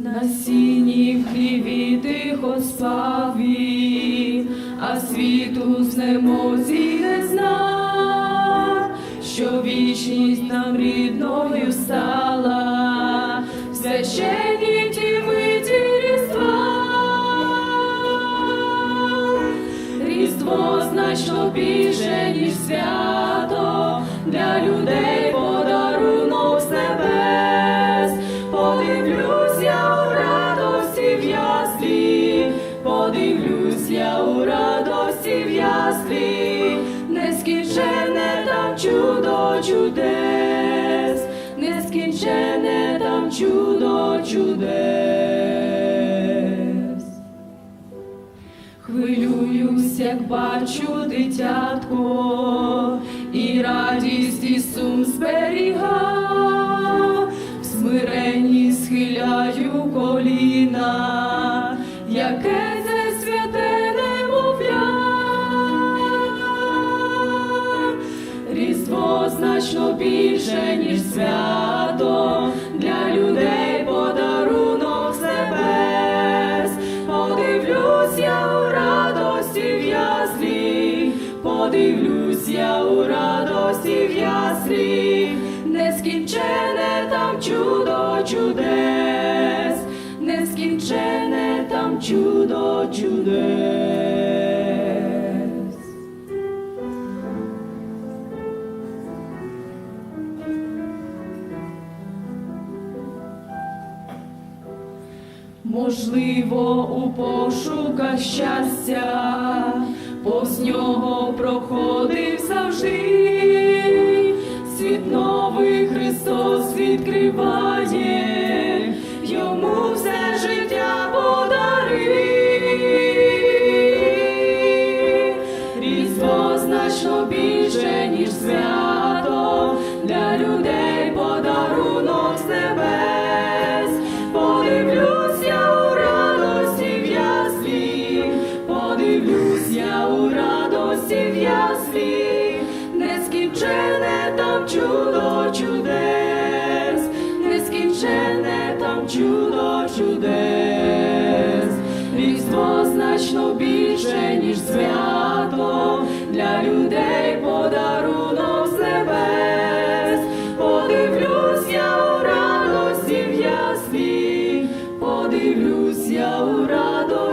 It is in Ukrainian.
На сіні хліві тихо спав він, а світу з немозі не знав, що вічність нам рідною стала, в священні ті миті Різдва. Різдво значно більше, ніж свято, для людей я у радості в яслі, нескінчене там чудо чудес, нескінчене там чудо чудес. Хвилююсь, як бачу дитятко, і радість і сум зберіга, в смиренні схиляю коліна, Різдво значно більше, ніж свято, для людей подарунок з небес. Подивлюсь я у радості в яслі, подивлюсь я у радості в яслі, нескінчене там чудо чудес, нескінчене там чудо чудес. Можливо, у пошуках щастя, повз нього проходив завжди, світ новий Христос відкриває, йому все життя подари. Різдво значно більше, ніж свято, для людей подарунок з небес. Подивлюсь я у радості в яслі, нескінчене там чудо чудес, нескінчене там чудо чудес. Різдво значно більше, ніж свято, для людей подарунок з небес. Подивлюсь я у радості в яслі, подивлюсь я у радості